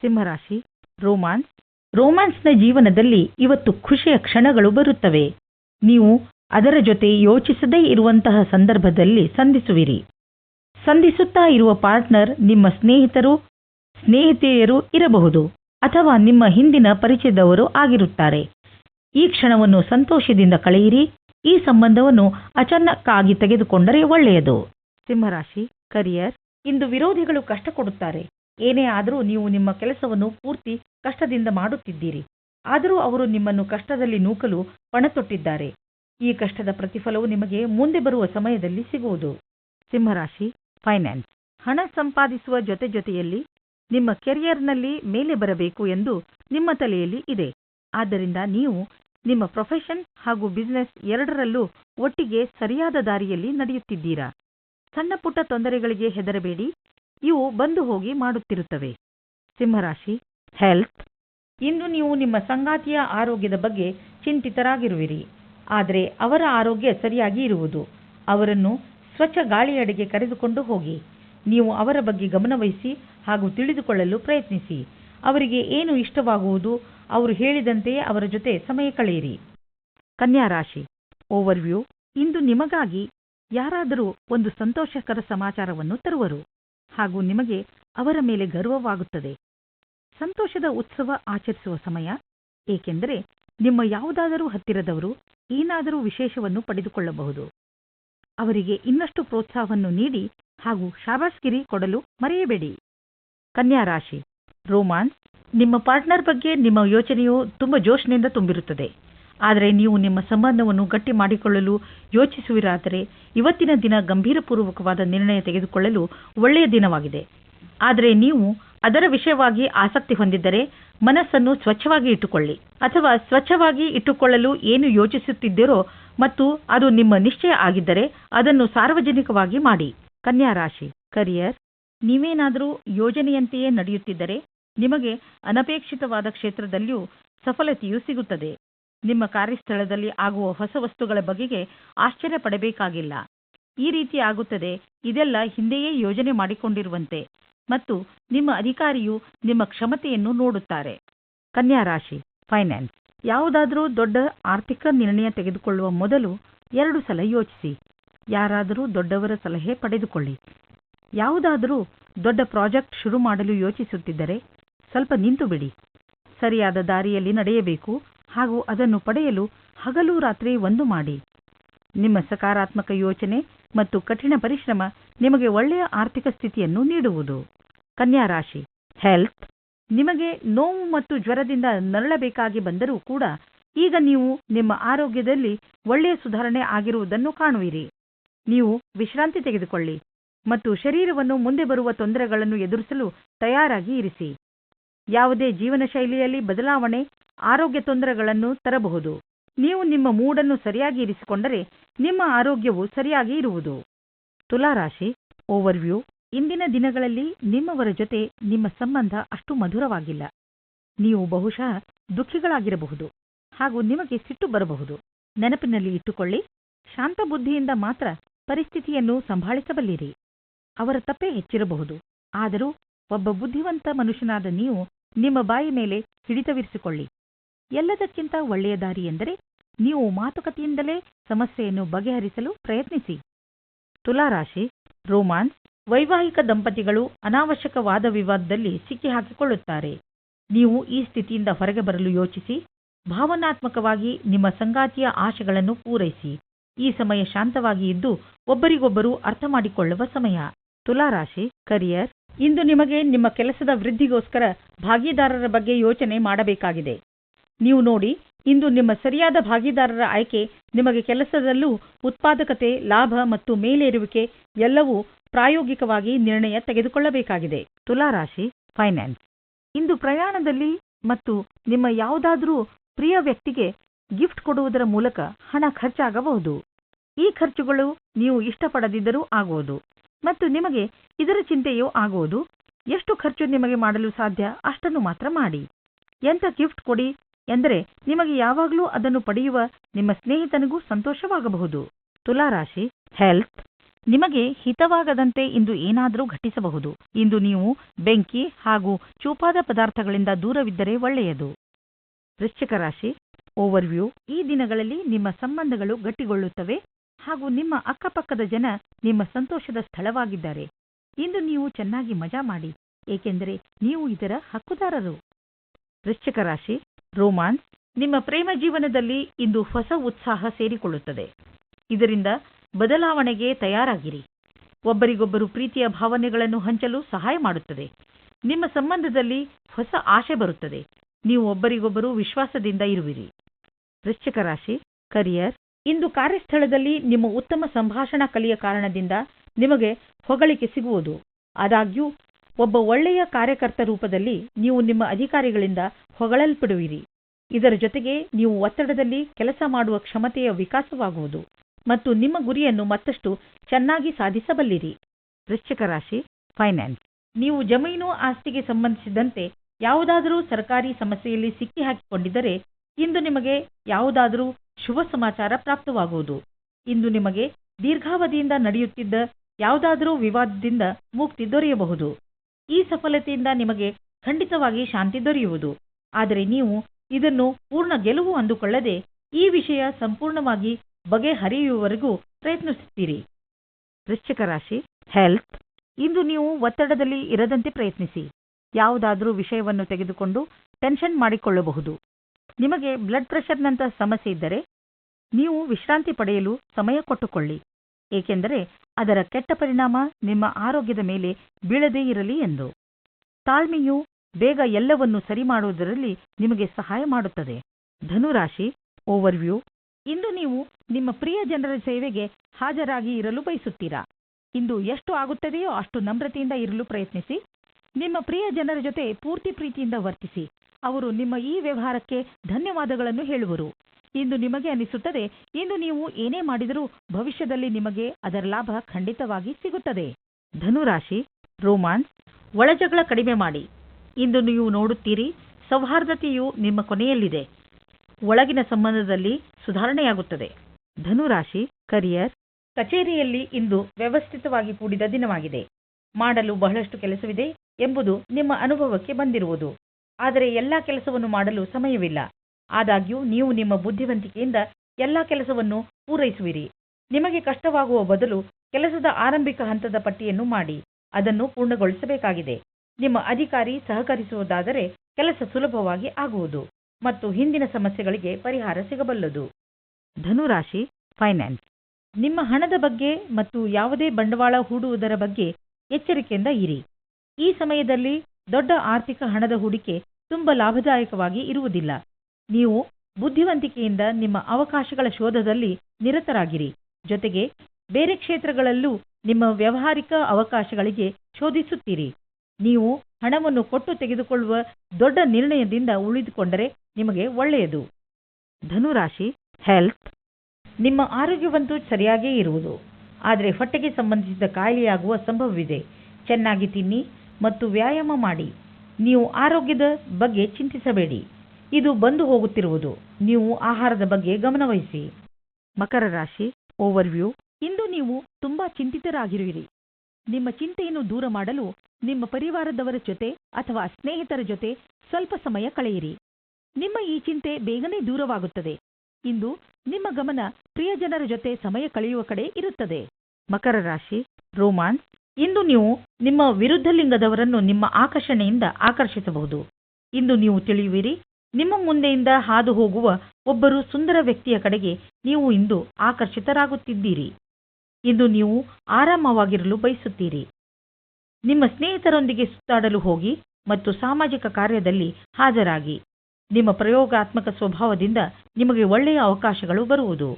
[SPEAKER 2] ಸಿಂಹರಾಶಿ, ರೋಮಾನ್ಸ್. ರೋಮಾನ್ಸ್ನ ಜೀವನದಲ್ಲಿ ಇವತ್ತು ಖುಷಿಯ ಕ್ಷಣಗಳು ಬರುತ್ತವೆ. ನೀವು ಅದರ ಜೊತೆ ಯೋಚಿಸದೇ ಇರುವಂತಹ ಸಂದರ್ಭದಲ್ಲಿ ಸಂಧಿಸುವಿರಿ. ಸಂಧಿಸುತ್ತಾ ಇರುವ ಪಾರ್ಟ್ನರ್ ನಿಮ್ಮ ಸ್ನೇಹಿತರು, ಸ್ನೇಹಿತೆಯರು ಇರಬಹುದು ಅಥವಾ ನಿಮ್ಮ ಹಿಂದಿನ ಪರಿಚಯದವರು ಆಗಿರುತ್ತಾರೆ. ಈ ಕ್ಷಣವನ್ನು ಸಂತೋಷದಿಂದ ಕಳೆಯಿರಿ. ಈ ಸಂಬಂಧವನ್ನು ಅಚಾನಕ್ಕಾಗಿ ತೆಗೆದುಕೊಂಡರೆ ಒಳ್ಳೆಯದು. ಸಿಂಹರಾಶಿ, ಕರಿಯರ್, ಇಂದು ವಿರೋಧಿಗಳು ಕಷ್ಟ ಕೊಡುತ್ತಾರೆ ಏನೇ ಆದರೂ ನೀವು ನಿಮ್ಮ ಕೆಲಸವನ್ನು ಪೂರ್ತಿ ಕಷ್ಟದಿಂದ ಮಾಡುತ್ತಿದ್ದೀರಿ. ಆದರೂ ಅವರು ನಿಮ್ಮನ್ನು ಕಷ್ಟದಲ್ಲಿ ನೂಕಲು ಪಣತೊಟ್ಟಿದ್ದಾರೆ. ಈ ಕಷ್ಟದ ಪ್ರತಿಫಲವು ನಿಮಗೆ ಮುಂದೆ ಬರುವ ಸಮಯದಲ್ಲಿ ಸಿಗುವುದು. ಸಿಂಹರಾಶಿ ಫೈನಾನ್ಸ್. ಹಣ ಸಂಪಾದಿಸುವ ಜೊತೆ ಜೊತೆಯಲ್ಲಿ ನಿಮ್ಮ ಕೆರಿಯರ್ನಲ್ಲಿ ಮೇಲೆ ಬರಬೇಕು ಎಂದು ನಿಮ್ಮ ತಲೆಯಲ್ಲಿ ಇದೆ. ಆದ್ದರಿಂದ ನೀವು ನಿಮ್ಮ ಪ್ರೊಫೆಷನ್ ಹಾಗೂ ಬಿಸಿನೆಸ್ ಎರಡರಲ್ಲೂ ಒಟ್ಟಿಗೆ ಸರಿಯಾದ ದಾರಿಯಲ್ಲಿ ನಡೆಯುತ್ತಿದ್ದೀರಾ? ಸಣ್ಣ ಪುಟ್ಟ ತೊಂದರೆಗಳಿಗೆ ಹೆದರಬೇಡಿ. ಇವು ಬಂದು ಹೋಗಿ ಮಾಡುತ್ತಿರುತ್ತವೆ. ಸಿಂಹರಾಶಿ, ಹೆಲ್ತ್. ಇಂದು ನೀವು ನಿಮ್ಮ ಸಂಗಾತಿಯ ಆರೋಗ್ಯದ ಬಗ್ಗೆ ಚಿಂತಿತರಾಗಿರುವಿರಿ. ಆದರೆ ಅವರ ಆರೋಗ್ಯ ಸರಿಯಾಗಿ ಇರುವುದು. ಅವರನ್ನು ಸ್ವಚ್ಛ ಗಾಳಿಯಡೆಗೆ ಕರೆದುಕೊಂಡು ಹೋಗಿ. ನೀವು ಅವರ ಬಗ್ಗೆ ಗಮನವಹಿಸಿ ಹಾಗೂ ತಿಳಿದುಕೊಳ್ಳಲು ಪ್ರಯತ್ನಿಸಿ. ಅವರಿಗೆ ಏನು ಇಷ್ಟವಾಗುವುದು ಅವರು ಹೇಳಿದಂತೆಯೇ ಅವರ ಜೊತೆ ಸಮಯ ಕಳೆಯಿರಿ. ಕನ್ಯಾ ರಾಶಿ ಓವರ್ವ್ಯೂ ಇಂದು ನಿಮಗಾಗಿ ಯಾರಾದರೂ ಒಂದು ಸಂತೋಷಕರ ಸಮಾಚಾರವನ್ನು ತರುವರು ಹಾಗೂ ನಿಮಗೆ ಅವರ ಮೇಲೆ ಗರ್ವವಾಗುತ್ತದೆ. ಸಂತೋಷದ ಉತ್ಸವ ಆಚರಿಸುವ ಸಮಯ, ಏಕೆಂದರೆ ನಿಮ್ಮ ಯಾವುದಾದರೂ ಹತ್ತಿರದವರು ಏನಾದರೂ ವಿಶೇಷವನ್ನು ಪಡೆದುಕೊಳ್ಳಬಹುದು. ಅವರಿಗೆ ಇನ್ನಷ್ಟು ಪ್ರೋತ್ಸಾಹವನ್ನು ನೀಡಿ ಹಾಗೂ ಶಾಬಾಸ್ಗಿರಿ ಕೊಡಲು ಮರೆಯಬೇಡಿ. ಕನ್ಯಾ ರಾಶಿ ರೋಮಾನ್ಸ್ ನಿಮ್ಮ ಪಾರ್ಟ್ನರ್ ಬಗ್ಗೆ ನಿಮ್ಮ ಯೋಚನೆಯು ತುಂಬ ಜೋಶ್ನಿಂದ ತುಂಬಿರುತ್ತದೆ. ಆದರೆ ನೀವು ನಿಮ್ಮ ಸಂಬಂಧವನ್ನು ಗಟ್ಟಿ ಮಾಡಿಕೊಳ್ಳಲು ಯೋಚಿಸುವಿರಾದರೆ ಇವತ್ತಿನ ದಿನ ಗಂಭೀರಪೂರ್ವಕವಾದ ನಿರ್ಣಯ ತೆಗೆದುಕೊಳ್ಳಲು ಒಳ್ಳೆಯ ದಿನವಾಗಿದೆ. ಆದರೆ ನೀವು ಅದರ ವಿಷಯವಾಗಿ ಆಸಕ್ತಿ ಹೊಂದಿದ್ದರೆ ಮನಸ್ಸನ್ನು ಸ್ವಚ್ಛವಾಗಿ ಇಟ್ಟುಕೊಳ್ಳಿ. ಅಥವಾ ಸ್ವಚ್ಛವಾಗಿ ಇಟ್ಟುಕೊಳ್ಳಲು ಏನು ಯೋಚಿಸುತ್ತಿದ್ದೀರೋ ಮತ್ತು ಅದು ನಿಮ್ಮ ನಿಶ್ಚಯ ಆಗಿದ್ದರೆ ಅದನ್ನು ಸಾರ್ವಜನಿಕವಾಗಿ ಮಾಡಿ. ಕನ್ಯಾ ರಾಶಿ ಕರಿಯರ್ ನೀವೇನಾದರೂ ಯೋಜನೆಯಂತೆಯೇ ನಡೆಯುತ್ತಿದ್ದರೆ ನಿಮಗೆ ಅನಪೇಕ್ಷಿತವಾದ ಕ್ಷೇತ್ರದಲ್ಲಿಯೂ ಸಫಲತೆಯು ಸಿಗುತ್ತದೆ. ನಿಮ್ಮ ಕಾರ್ಯಸ್ಥಳದಲ್ಲಿ ಆಗುವ ಹೊಸ ವಸ್ತುಗಳ ಬಗೆಗೆ ಆಶ್ಚರ್ಯ ಪಡಬೇಕಾಗಿಲ್ಲ. ಈ ರೀತಿ ಆಗುತ್ತದೆ, ಇದೆಲ್ಲ ಹಿಂದೆಯೇ ಯೋಜನೆ ಮಾಡಿಕೊಂಡಿರುವಂತೆ ಮತ್ತು ನಿಮ್ಮ ಅಧಿಕಾರಿಯು ನಿಮ್ಮ ಕ್ಷಮತೆಯನ್ನು ನೋಡುತ್ತಾರೆ. ಕನ್ಯಾ ರಾಶಿ ಫೈನಾನ್ಸ್ ಯಾವುದಾದರೂ ದೊಡ್ಡ ಆರ್ಥಿಕ ನಿರ್ಣಯ ತೆಗೆದುಕೊಳ್ಳುವ ಮೊದಲು ಎರಡು ಸಲ ಯೋಚಿಸಿ. ಯಾರಾದರೂ ದೊಡ್ಡವರ ಸಲಹೆ ಪಡೆದುಕೊಳ್ಳಿ. ಯಾವುದಾದರೂ ದೊಡ್ಡ ಪ್ರಾಜೆಕ್ಟ್ ಶುರು ಮಾಡಲು ಯೋಚಿಸುತ್ತಿದ್ದರೆ ಸ್ವಲ್ಪ ನಿಂತು ಬಿಡಿ. ಸರಿಯಾದ ದಾರಿಯಲ್ಲಿ ನಡೆಯಬೇಕು ಹಾಗೂ ಅದನ್ನು ಪಡೆಯಲು ಹಗಲು ರಾತ್ರಿ ಒಂದು ಮಾಡಿ. ನಿಮ್ಮ ಸಕಾರಾತ್ಮಕ ಯೋಚನೆ ಮತ್ತು ಕಠಿಣ ಪರಿಶ್ರಮ ನಿಮಗೆ ಒಳ್ಳೆಯ ಆರ್ಥಿಕ ಸ್ಥಿತಿಯನ್ನು ನೀಡುವುದು. ಕನ್ಯಾ ರಾಶಿ. ಹೆಲ್ತ್ ನಿಮಗೆ ನೋವು ಮತ್ತು ಜ್ವರದಿಂದ ನರಳಬೇಕಾಗಿ ಬಂದರೂ ಕೂಡ ಈಗ ನೀವು ನಿಮ್ಮ ಆರೋಗ್ಯದಲ್ಲಿ ಒಳ್ಳೆಯ ಸುಧಾರಣೆ ಆಗಿರುವುದನ್ನು ಕಾಣುವಿರಿ. ನೀವು ವಿಶ್ರಾಂತಿ ತೆಗೆದುಕೊಳ್ಳಿ ಮತ್ತು ಶರೀರವನ್ನು ಮುಂದೆ ಬರುವ ತೊಂದರೆಗಳನ್ನು ಎದುರಿಸಲು ತಯಾರಾಗಿ ಇರಿಸಿ. ಯಾವುದೇ ಜೀವನ ಶೈಲಿಯಲ್ಲಿ ಬದಲಾವಣೆ, ಆರೋಗ್ಯ ತೊಂದರೆಗಳನ್ನು ತರಬಹುದು. ನೀವು ನಿಮ್ಮ ಮೂಡನ್ನು ಸರಿಯಾಗಿ ಇರಿಸಿಕೊಂಡರೆ ನಿಮ್ಮ ಆರೋಗ್ಯವು ಸರಿಯಾಗಿ ಇರುವುದು. ತುಲಾರಾಶಿ ಓವರ್ವ್ಯೂ ಇಂದಿನ ದಿನಗಳಲ್ಲಿ ನಿಮ್ಮವರ ಜೊತೆ ನಿಮ್ಮ ಸಂಬಂಧ ಅಷ್ಟು ಮಧುರವಾಗಿಲ್ಲ. ನೀವು ಬಹುಶಃ ದುಃಖಿಗಳಾಗಿರಬಹುದು ಹಾಗೂ ನಿಮಗೆ ಸಿಟ್ಟು ಬರಬಹುದು. ನೆನಪಿನಲ್ಲಿ ಇಟ್ಟುಕೊಳ್ಳಿ, ಶಾಂತ ಬುದ್ಧಿಯಿಂದ ಮಾತ್ರ ಪರಿಸ್ಥಿತಿಯನ್ನು ಸಂಭಾಳಿಸಬಲ್ಲಿರಿ. ಅವರ ತಪ್ಪೇ ಹೆಚ್ಚಿರಬಹುದು, ಆದರೂ ಒಬ್ಬ ಬುದ್ಧಿವಂತ ಮನುಷ್ಯನಾದ ನೀವು ನಿಮ್ಮ ಬಾಯಿ ಮೇಲೆ ಹಿಡಿತವಿರಿಸಿಕೊಳ್ಳಿ. ಎಲ್ಲದಕ್ಕಿಂತ ಒಳ್ಳೆಯ ದಾರಿ ಎಂದರೆ ನೀವು ಮಾತುಕತೆಯಿಂದಲೇ ಸಮಸ್ಯೆಯನ್ನು ಬಗೆಹರಿಸಲು ಪ್ರಯತ್ನಿಸಿ. ತುಲಾರಾಶಿ, ರೋಮಾನ್ಸ್ ವೈವಾಹಿಕ ದಂಪತಿಗಳು ಅನಾವಶ್ಯಕ ವಾದ ವಿವಾದದಲ್ಲಿ ಸಿಕ್ಕಿಹಾಕಿಕೊಳ್ಳುತ್ತಾರೆ ನೀವು ಈ ಸ್ಥಿತಿಯಿಂದ ಹೊರಗೆ ಬರಲು ಯೋಚಿಸಿ, ಭಾವನಾತ್ಮಕವಾಗಿ ನಿಮ್ಮ ಸಂಗಾತಿಯ ಆಶೆಗಳನ್ನು ಪೂರೈಸಿ. ಈ ಸಮಯ ಶಾಂತವಾಗಿ ಇದ್ದು ಒಬ್ಬರಿಗೊಬ್ಬರು ಅರ್ಥ ಮಾಡಿಕೊಳ್ಳುವ ಸಮಯ. ತುಲಾರಾಶಿ ಕರಿಯರ್ ಇಂದು ನಿಮಗೆ ನಿಮ್ಮ ಕೆಲಸದ ವೃದ್ಧಿಗೋಸ್ಕರ ಭಾಗಿದಾರರ ಬಗ್ಗೆ ಯೋಚನೆ ಮಾಡಬೇಕಾಗಿದೆ. ನೀವು ನೋಡಿ ಇಂದು ನಿಮ್ಮ ಸರಿಯಾದ ಭಾಗಿದಾರರ ಆಯ್ಕೆ ನಿಮಗೆ ಕೆಲಸದಲ್ಲೂ ಉತ್ಪಾದಕತೆ, ಲಾಭ ಮತ್ತು ಮೇಲೇರುವಿಕೆ ಎಲ್ಲವೂ ಪ್ರಾಯೋಗಿಕವಾಗಿ ನಿರ್ಣಯ ತೆಗೆದುಕೊಳ್ಳಬೇಕಾಗಿದೆ. ತುಲಾರಾಶಿ ಫೈನಾನ್ಸ್. ಇಂದು ಪ್ರಯಾಣದಲ್ಲಿ ಮತ್ತು ನಿಮ್ಮ ಯಾವುದಾದರೂ ಪ್ರಿಯ ವ್ಯಕ್ತಿಗೆ ಗಿಫ್ಟ್ ಕೊಡುವುದರ ಮೂಲಕ ಹಣ ಖರ್ಚಾಗಬಹುದು. ಈ ಖರ್ಚುಗಳು ನೀವು ಇಷ್ಟಪಡದಿದ್ದರೂ ಆಗುವುದು ಮತ್ತು ನಿಮಗೆ ಇದರ ಚಿಂತೆಯೂ ಆಗುವುದು ಎಷ್ಟು ಖರ್ಚು ನಿಮಗೆ ಮಾಡಲು ಸಾಧ್ಯ ಅಷ್ಟನ್ನು ಮಾತ್ರ ಮಾಡಿ. ಎಂಥ ಗಿಫ್ಟ್ ಕೊಡಿ ಎಂದರೆ ನಿಮಗೆ ಯಾವಾಗಲೂ ಅದನ್ನು ಪಡೆಯುವ ನಿಮ್ಮ ಸ್ನೇಹಿತನಿಗೂ ಸಂತೋಷವಾಗಬಹುದು. ತುಲಾರಾಶಿ ಹೆಲ್ತ್ ನಿಮಗೆ ಹಿತವಾಗದಂತೆ ಇಂದು ಏನಾದರೂ ಘಟಿಸಬಹುದು. ಇಂದು ನೀವು ಬೆಂಕಿ ಹಾಗೂ ಚೂಪಾದ ಪದಾರ್ಥಗಳಿಂದ ದೂರವಿದ್ದರೆ ಒಳ್ಳೆಯದು. ವೃಶ್ಚಿಕ ರಾಶಿ ಓವರ್ವ್ಯೂ ಈ ದಿನಗಳಲ್ಲಿ ನಿಮ್ಮ ಸಂಬಂಧಗಳು ಗಟ್ಟಿಗೊಳ್ಳುತ್ತವೆ ಹಾಗೂ ನಿಮ್ಮ ಅಕ್ಕಪಕ್ಕದ ಜನ ನಿಮ್ಮ ಸಂತೋಷದ ಸ್ಥಳವಾಗಿದ್ದಾರೆ. ಇಂದು ನೀವು ಚೆನ್ನಾಗಿ ಮಜಾ ಮಾಡಿ, ಏಕೆಂದರೆ ನೀವು ಇದರ ಹಕ್ಕುದಾರರು. ವೃಶ್ಚಿಕ ರಾಶಿ ರೋಮಾನ್ಸ್ ನಿಮ್ಮ ಪ್ರೇಮ ಜೀವನದಲ್ಲಿ ಇಂದು ಹೊಸ ಉತ್ಸಾಹ ಸೇರಿಕೊಳ್ಳುತ್ತದೆ. ಇದರಿಂದ ಬದಲಾವಣೆಗೆ ತಯಾರಾಗಿರಿ. ಒಬ್ಬರಿಗೊಬ್ಬರು ಪ್ರೀತಿಯ ಭಾವನೆಗಳನ್ನು ಹಂಚಲು ಸಹಾಯ ಮಾಡುತ್ತದೆ. ನಿಮ್ಮ ಸಂಬಂಧದಲ್ಲಿ ಹೊಸ ಆಶೆ ಬರುತ್ತದೆ. ನೀವು ಒಬ್ಬರಿಗೊಬ್ಬರು ವಿಶ್ವಾಸದಿಂದ ಇರುವಿರಿ. ವೃಶ್ಚಿಕ ರಾಶಿ ಕರಿಯರ್ ಇಂದು ಕಾರ್ಯಸ್ಥಳದಲ್ಲಿ ನಿಮ್ಮ ಉತ್ತಮ ಸಂಭಾಷಣಾ ಕಲಿಯ ಕಾರಣದಿಂದ ನಿಮಗೆ ಹೊಗಳಿಕೆ ಸಿಗುವುದು. ಆದಾಗ್ಯೂ ಒಬ್ಬ ಒಳ್ಳೆಯ ಕಾರ್ಯಕರ್ತ ರೂಪದಲ್ಲಿ ನೀವು ನಿಮ್ಮ ಅಧಿಕಾರಿಗಳಿಂದ ಹೊಗಳಲ್ಪಡುವಿರಿ. ಇದರ ಜೊತೆಗೆ ನೀವು ಒತ್ತಡದಲ್ಲಿ ಕೆಲಸ ಮಾಡುವ ಕ್ಷಮತೆಯ ವಿಕಾಸವಾಗುವುದು ಮತ್ತು ನಿಮ್ಮ ಗುರಿಯನ್ನು ಮತ್ತಷ್ಟು ಚೆನ್ನಾಗಿ ಸಾಧಿಸಬಲ್ಲಿರಿ. ವೃಶ್ಚಿಕ ರಾಶಿ, ಫೈನಾನ್ಸ್. ನೀವು ಜಮೀನು ಆಸ್ತಿಗೆ ಸಂಬಂಧಿಸಿದಂತೆ ಯಾವುದಾದರೂ ಸರ್ಕಾರಿ ಸಮಸ್ಯೆಯಲ್ಲಿ ಸಿಕ್ಕಿಹಾಕಿಕೊಂಡಿದ್ದರೆ ಇಂದು ನಿಮಗೆ ಯಾವುದಾದರೂ ಶುಭ ಸಮಾಚಾರ ಪ್ರಾಪ್ತವಾಗುವುದು. ಇಂದು ನಿಮಗೆ ದೀರ್ಘಾವಧಿಯಿಂದ ನಡೆಯುತ್ತಿದ್ದ ಯಾವುದಾದರೂ ವಿವಾದದಿಂದ ಮುಕ್ತಿ ದೊರೆಯಬಹುದು. ಈ ಸಫಲತೆಯಿಂದ ನಿಮಗೆ ಖಂಡಿತವಾಗಿ ಶಾಂತಿ ದೊರೆಯುವುದು. ಆದರೆ ನೀವು ಇದನ್ನು ಪೂರ್ಣ ಗೆಲುವು ಅಂದುಕೊಳ್ಳದೆ ಈ ವಿಷಯ ಸಂಪೂರ್ಣವಾಗಿ ಬಗೆಹರಿಯುವವರೆಗೂ ಪ್ರಯತ್ನಿಸುತ್ತೀರಿ. ವೃಶ್ಚಿಕ ರಾಶಿ ಹೆಲ್ತ್ ಇಂದು ನೀವು ಒತ್ತಡದಲ್ಲಿ ಇರದಂತೆ ಪ್ರಯತ್ನಿಸಿ. ಯಾವುದಾದರೂ ವಿಷಯವನ್ನು ತೆಗೆದುಕೊಂಡು ಟೆನ್ಷನ್ ಮಾಡಿಕೊಳ್ಳಬಹುದು. ನಿಮಗೆ ಬ್ಲಡ್ ಪ್ರೆಷರ್ನಂತಹ ಸಮಸ್ಯೆ ಇದ್ದರೆ ನೀವು ವಿಶ್ರಾಂತಿ ಪಡೆಯಲು ಸಮಯ ಕೊಟ್ಟುಕೊಳ್ಳಿ. ಏಕೆಂದರೆ ಅದರ ಕೆಟ್ಟ ಪರಿಣಾಮ ನಿಮ್ಮ ಆರೋಗ್ಯದ ಮೇಲೆ ಬೀಳದೇ ಇರಲಿ ಎಂದು. ತಾಳ್ಮೆಯು ಬೇಗ ಎಲ್ಲವನ್ನು ಸರಿ ಮಾಡುವುದರಲ್ಲಿ ನಿಮಗೆ ಸಹಾಯ ಮಾಡುತ್ತದೆ. ಧನುರಾಶಿ ಓವರ್ವ್ಯೂ ಇಂದು ನೀವು ನಿಮ್ಮ ಪ್ರಿಯ ಜನರ ಸೇವೆಗೆ ಹಾಜರಾಗಿ ಇರಲು ಬಯಸುತ್ತೀರಾ? ಇಂದು ಎಷ್ಟು ಆಗುತ್ತದೆಯೋ ಅಷ್ಟು ನಮ್ರತೆಯಿಂದ ಇರಲು ಪ್ರಯತ್ನಿಸಿ. ನಿಮ್ಮ ಪ್ರಿಯ ಜನರ ಜೊತೆ ಪೂರ್ತಿ ಪ್ರೀತಿಯಿಂದ ವರ್ತಿಸಿ. ಅವರು ನಿಮ್ಮ ಈ ವ್ಯವಹಾರಕ್ಕೆ ಧನ್ಯವಾದಗಳನ್ನು ಹೇಳುವರು. ಇಂದು ನಿಮಗೆ ಅನಿಸುತ್ತದೆ. ಇಂದು ನೀವು ಏನೇ ಮಾಡಿದರೂ ಭವಿಷ್ಯದಲ್ಲಿ ನಿಮಗೆ ಅದರ ಲಾಭ ಖಂಡಿತವಾಗಿ ಸಿಗುತ್ತದೆ. ಧನುರಾಶಿ, ರೋಮಾನ್ಸ್, ಒಳಜಗಳ ಕಡಿಮೆ ಮಾಡಿ. ಇಂದು ನೀವು ನೋಡುತ್ತೀರಿ, ಸೌಹಾರ್ದತೆಯು ನಿಮ್ಮ ಕೊನೆಯಲ್ಲಿದೆ. ಒಳಗಿನ ಸಂಬಂಧದಲ್ಲಿ ಸುಧಾರಣೆಯಾಗುತ್ತದೆ. ಧನುರಾಶಿ ಕರಿಯರ್ ಕಚೇರಿಯಲ್ಲಿ ಇಂದು ವ್ಯವಸ್ಥಿತವಾಗಿ ಕೂಡಿದ ದಿನವಾಗಿದೆ. ಮಾಡಲು ಬಹಳಷ್ಟು ಕೆಲಸವಿದೆ ಎಂಬುದು ನಿಮ್ಮ ಅನುಭವಕ್ಕೆ ಬಂದಿರುವುದು. ಆದರೆ ಎಲ್ಲ ಕೆಲಸವನ್ನು ಮಾಡಲು ಸಮಯವಿಲ್ಲ. ಆದಾಗ್ಯೂ ನೀವು ನಿಮ್ಮ ಬುದ್ಧಿವಂತಿಕೆಯಿಂದ ಎಲ್ಲ ಕೆಲಸವನ್ನು ಪೂರೈಸುವಿರಿ. ನಿಮಗೆ ಕಷ್ಟವಾಗುವ ಬದಲು ಕೆಲಸದ ಆರಂಭಿಕ ಹಂತದ ಪಟ್ಟಿಯನ್ನು ಮಾಡಿ ಅದನ್ನು ಪೂರ್ಣಗೊಳಿಸಬೇಕಾಗಿದೆ. ನಿಮ್ಮ ಅಧಿಕಾರಿ ಸಹಕರಿಸುವುದಾದರೆ ಕೆಲಸ ಸುಲಭವಾಗಿ ಆಗುವುದು ಮತ್ತು ಹಿಂದಿನ ಸಮಸ್ಯೆಗಳಿಗೆ ಪರಿಹಾರ ಸಿಗಬಲ್ಲದು. ಧನುರಾಶಿ ಫೈನಾನ್ಸ್. ನಿಮ್ಮ ಹಣದ ಬಗ್ಗೆ ಮತ್ತು ಯಾವುದೇ ಬಂಡವಾಳ ಹೂಡುವುದರ ಬಗ್ಗೆ ಎಚ್ಚರಿಕೆಯಿಂದ ಇರಿ. ಈ ಸಮಯದಲ್ಲಿ ದೊಡ್ಡ ಆರ್ಥಿಕ ಹಣದ ಹೂಡಿಕೆ ತುಂಬಾ ಲಾಭದಾಯಕವಾಗಿ ಇರುವುದಿಲ್ಲ. ನೀವು ಬುದ್ಧಿವಂತಿಕೆಯಿಂದ ನಿಮ್ಮ ಅವಕಾಶಗಳ ಶೋಧದಲ್ಲಿ ನಿರತರಾಗಿರಿ. ಜೊತೆಗೆ ಬೇರೆ ಕ್ಷೇತ್ರಗಳಲ್ಲೂ ನಿಮ್ಮ ವ್ಯಾವಹಾರಿಕ ಅವಕಾಶಗಳಿಗೆ ಶೋಧಿಸುತ್ತೀರಿ. ನೀವು ಹಣವನ್ನು ಕೊಟ್ಟು ತೆಗೆದುಕೊಳ್ಳುವ ದೊಡ್ಡ ನಿರ್ಣಯದಿಂದ ಉಳಿದುಕೊಂಡರೆ ನಿಮಗೆ ಒಳ್ಳೆಯದು. ಧನುರಾಶಿ ಹೆಲ್ತ್ ನಿಮ್ಮ ಆರೋಗ್ಯವಂತೂ ಸರಿಯಾಗೇ ಇರುವುದು. ಆದರೆ ಹೊಟ್ಟೆಗೆ ಸಂಬಂಧಿಸಿದ ಕಾಯಿಲೆಯಾಗುವ ಸಂಭವವಿದೆ. ಚೆನ್ನಾಗಿ ತಿನ್ನಿ ಮತ್ತು ವ್ಯಾಯಾಮ ಮಾಡಿ. ನೀವು ಆರೋಗ್ಯದ ಬಗ್ಗೆ ಚಿಂತಿಸಬೇಡಿ. ಇದು ಬಂದು ಹೋಗುತ್ತಿರುವುದು. ನೀವು ಆಹಾರದ ಬಗ್ಗೆ ಗಮನವಹಿಸಿ. ಮಕರ ರಾಶಿ ಓವರ್ವ್ಯೂ ಇಂದು ನೀವು ತುಂಬಾ ಚಿಂತಿತರಾಗಿರುವಿರಿ. ನಿಮ್ಮ ಚಿಂತೆಯನ್ನು ದೂರ ಮಾಡಲು ನಿಮ್ಮ ಪರಿವಾರದವರ ಜೊತೆ ಅಥವಾ ಸ್ನೇಹಿತರ ಜೊತೆ ಸ್ವಲ್ಪ ಸಮಯ ಕಳೆಯಿರಿ. ನಿಮ್ಮ ಈ ಚಿಂತೆ ಬೇಗನೆ ದೂರವಾಗುತ್ತದೆ. ಇಂದು ನಿಮ್ಮ ಗಮನ ಪ್ರಿಯಜನರ ಜೊತೆ ಸಮಯ ಕಳೆಯುವ ಕಡೆ ಇರುತ್ತದೆ. ಮಕರ ರಾಶಿ ರೋಮಾನ್ಸ್ ಇಂದು ನೀವು ನಿಮ್ಮ ವಿರುದ್ಧ ಲಿಂಗದವರನ್ನು ನಿಮ್ಮ ಆಕರ್ಷಣೆಯಿಂದ ಆಕರ್ಷಿಸಬಹುದು. ಇಂದು ನೀವು ತಿಳಿಯುವಿರಿ ನಿಮ್ಮ ಮುಂದೆಯಿಂದ ಹಾದು ಹೋಗುವ ಒಬ್ಬರು ಸುಂದರ ವ್ಯಕ್ತಿಯ ಕಡೆಗೆ ನೀವು ಇಂದು ಆಕರ್ಷಿತರಾಗುತ್ತಿದ್ದೀರಿ. ಇಂದು ನೀವು ಆರಾಮವಾಗಿರಲು ಬಯಸುತ್ತೀರಿ. ನಿಮ್ಮ ಸ್ನೇಹಿತರೊಂದಿಗೆ ಸುತ್ತಾಡಲು ಹೋಗಿ ಮತ್ತು ಸಾಮಾಜಿಕ ಕಾರ್ಯದಲ್ಲಿ ಹಾಜರಾಗಿ. ನಿಮ್ಮ ಪ್ರಯೋಗಾತ್ಮಕ ಸ್ವಭಾವದಿಂದ ನಿಮಗೆ ಒಳ್ಳೆಯ ಅವಕಾಶಗಳು ಬರುವುದು.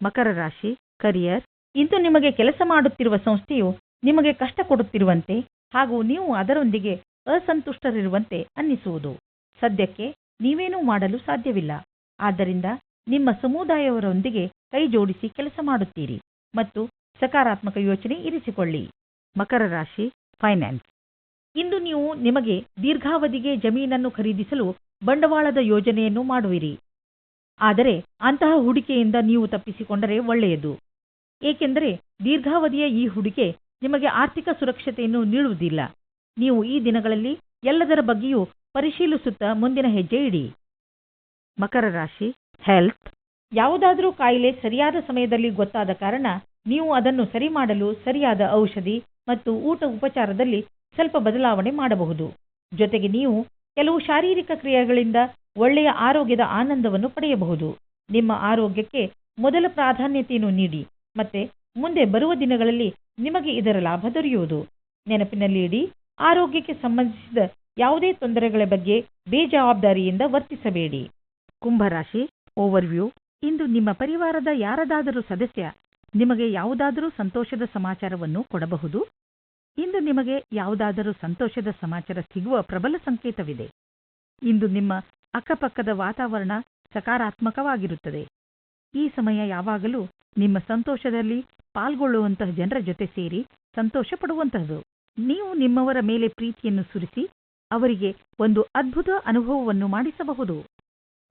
[SPEAKER 2] ಮಕರ ರಾಶಿ ಕರಿಯರ್ ಇಂದು ನಿಮಗೆ ಕೆಲಸ ಮಾಡುತ್ತಿರುವ ಸಂಸ್ಥೆಯು ನಿಮಗೆ ಕಷ್ಟ ಕೊಡುತ್ತಿರುವಂತೆ ಹಾಗೂ ನೀವು ಅದರೊಂದಿಗೆ ಅಸಂತುಷ್ಟರಿರುವಂತೆ ಅನ್ನಿಸುವುದು. ಸದ್ಯಕ್ಕೆ ನೀವೇನೂ ಮಾಡಲು ಸಾಧ್ಯವಿಲ್ಲ. ಆದ್ದರಿಂದ ನಿಮ್ಮ ಸಮುದಾಯವರೊಂದಿಗೆ ಕೈ ಜೋಡಿಸಿ ಕೆಲಸ ಮಾಡುತ್ತೀರಿ ಮತ್ತು ಸಕಾರಾತ್ಮಕ ಯೋಚನೆ ಇರಿಸಿಕೊಳ್ಳಿ. ಮಕರ ರಾಶಿ ಫೈನಾನ್ಸ್ ಇಂದು ನೀವು ನಿಮಗೆ ದೀರ್ಘಾವಧಿಗೆ ಜಮೀನನ್ನು ಖರೀದಿಸಲು ಬಂಡವಾಳದ ಯೋಜನೆಯನ್ನು ಮಾಡುವಿರಿ. ಆದರೆ ಅಂತಹ ಹೂಡಿಕೆಯಿಂದ ನೀವು ತಪ್ಪಿಸಿಕೊಂಡರೆ ಒಳ್ಳೆಯದು. ಏಕೆಂದರೆ ದೀರ್ಘಾವಧಿಯ ಈ ಹೂಡಿಕೆ ನಿಮಗೆ ಆರ್ಥಿಕ ಸುರಕ್ಷತೆಯನ್ನು ನೀಡುವುದಿಲ್ಲ. ನೀವು ಈ ದಿನಗಳಲ್ಲಿ ಎಲ್ಲದರ ಬಗ್ಗೆಯೂ ಪರಿಶೀಲಿಸುತ್ತಾ ಮುಂದಿನ ಹೆಜ್ಜೆ ಇಡಿ. ಮಕರ ರಾಶಿ ಹೆಲ್ತ್ ಯಾವುದಾದರೂ ಕಾಯಿಲೆ ಸರಿಯಾದ ಸಮಯದಲ್ಲಿ ಗೊತ್ತಾದ ಕಾರಣ ನೀವು ಅದನ್ನು ಸರಿ ಮಾಡಲು ಸರಿಯಾದ ಔಷಧಿ ಮತ್ತು ಊಟ ಉಪಚಾರದಲ್ಲಿ ಸ್ವಲ್ಪ ಬದಲಾವಣೆ ಮಾಡಬಹುದು. ಜೊತೆಗೆ ನೀವು ಕೆಲವು ಶಾರೀರಿಕ ಕ್ರಿಯೆಗಳಿಂದ ಒಳ್ಳೆಯ ಆರೋಗ್ಯದ ಆನಂದವನ್ನು ಪಡೆಯಬಹುದು. ನಿಮ್ಮ ಆರೋಗ್ಯಕ್ಕೆ ಮೊದಲ ಪ್ರಾಧಾನ್ಯತೆಯನ್ನು ನೀಡಿ ಮತ್ತೆ ಮುಂದೆ ಬರುವ ದಿನಗಳಲ್ಲಿ ನಿಮಗೆ ಇದರ ಲಾಭ ದೊರೆಯುವುದು. ನೆನಪಿನಲ್ಲಿ ಇಡಿ ಆರೋಗ್ಯಕ್ಕೆ ಸಂಬಂಧಿಸಿದ ಯಾವುದೇ ತೊಂದರೆಗಳ ಬಗ್ಗೆ ಬೇಜವಾಬ್ದಾರಿಯಿಂದ ವರ್ತಿಸಬೇಡಿ. ಕುಂಭರಾಶಿ ಓವರ್ವ್ಯೂ ಇಂದು ನಿಮ್ಮ ಪರಿವಾರದ ಯಾರದಾದರೂ ಸದಸ್ಯ, ನಿಮಗೆ ಯಾವುದಾದರೂ ಸಂತೋಷದ ಸಮಾಚಾರವನ್ನು ಕೊಡಬಹುದು? ಇಂದು ನಿಮಗೆ ಯಾವುದಾದರೂ ಸಂತೋಷದ ಸಮಾಚಾರ ಸಿಗುವ ಪ್ರಬಲ ಸಂಕೇತವಿದೆ. ಇಂದು ನಿಮ್ಮ ಅಕ್ಕಪಕ್ಕದ ವಾತಾವರಣ ಸಕಾರಾತ್ಮಕವಾಗಿರುತ್ತದೆ. ಈ ಸಮಯ ಯಾವಾಗಲೂ ನಿಮ್ಮ ಸಂತೋಷದಲ್ಲಿ ಪಾಲ್ಗೊಳ್ಳುವಂತಹ ಜನರ ಜೊತೆ ಸೇರಿ ಸಂತೋಷ ಪಡುವಂತಹದು ನೀವು ನಿಮ್ಮವರ ಮೇಲೆ ಪ್ರೀತಿಯನ್ನು ಸುರಿಸಿ ಅವರಿಗೆ ಒಂದು ಅದ್ಭುತ ಅನುಭವವನ್ನು ಮಾಡಿಸಬಹುದು.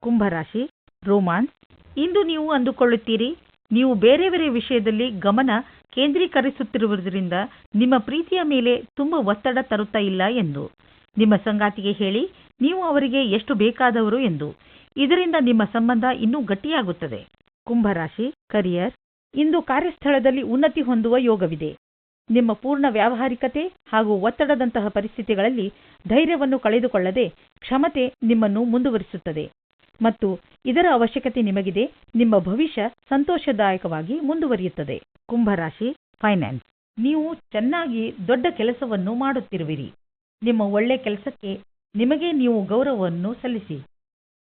[SPEAKER 2] ಕುಂಭರಾಶಿ ರೋಮಾನ್ಸ್ ಇಂದು ನೀವು ಅಂದುಕೊಳ್ಳುತ್ತೀರಿ, ನೀವು ಬೇರೆ ಬೇರೆ ವಿಷಯದಲ್ಲಿ ಗಮನ ಕೇಂದ್ರೀಕರಿಸುತ್ತಿರುವುದರಿಂದ ನಿಮ್ಮ ಪ್ರೀತಿಯ ಮೇಲೆ ತುಂಬಾ ಒತ್ತಡ ತರುತ್ತಾ ಇಲ್ಲ ಎಂದು. ನಿಮ್ಮ ಸಂಗಾತಿಗೆ ಹೇಳಿ, ನೀವು ಅವರಿಗೆ ಎಷ್ಟು ಬೇಕಾದವರು ಎಂದು. ಇದರಿಂದ ನಿಮ್ಮ ಸಂಬಂಧ ಇನ್ನೂ ಗಟ್ಟಿಯಾಗುತ್ತದೆ. ಕುಂಭರಾಶಿ ಕರಿಯರ್ ಇಂದು ಕಾರ್ಯಸ್ಥಳದಲ್ಲಿ ಉನ್ನತಿ ಹೊಂದುವ ಯೋಗವಿದೆ. ನಿಮ್ಮ ಪೂರ್ಣ ವ್ಯಾವಹಾರಿಕತೆ ಹಾಗೂ ಒತ್ತಡದಂತಹ ಪರಿಸ್ಥಿತಿಗಳಲ್ಲಿ ಧೈರ್ಯವನ್ನು ಕಳೆದುಕೊಳ್ಳದೆ ಕ್ಷಮತೆ ನಿಮ್ಮನ್ನು ಮುಂದುವರಿಸುತ್ತದೆ. ಮತ್ತು ಇದರ ಅವಶ್ಯಕತೆ ನಿಮಗಿದೆ, ನಿಮ್ಮ ಭವಿಷ್ಯ ಸಂತೋಷದಾಯಕವಾಗಿ ಮುಂದುವರಿಯುತ್ತದೆ. ಕುಂಭರಾಶಿ, ಫೈನಾನ್ಸ್. ನೀವು ಚೆನ್ನಾಗಿ ದೊಡ್ಡ ಕೆಲಸವನ್ನು ಮಾಡುತ್ತಿರುವಿರಿ. ನಿಮ್ಮ ಒಳ್ಳೆ ಕೆಲಸಕ್ಕೆ ನಿಮಗೆ ನೀವು ಗೌರವವನ್ನು ಸಲ್ಲಿಸಿ.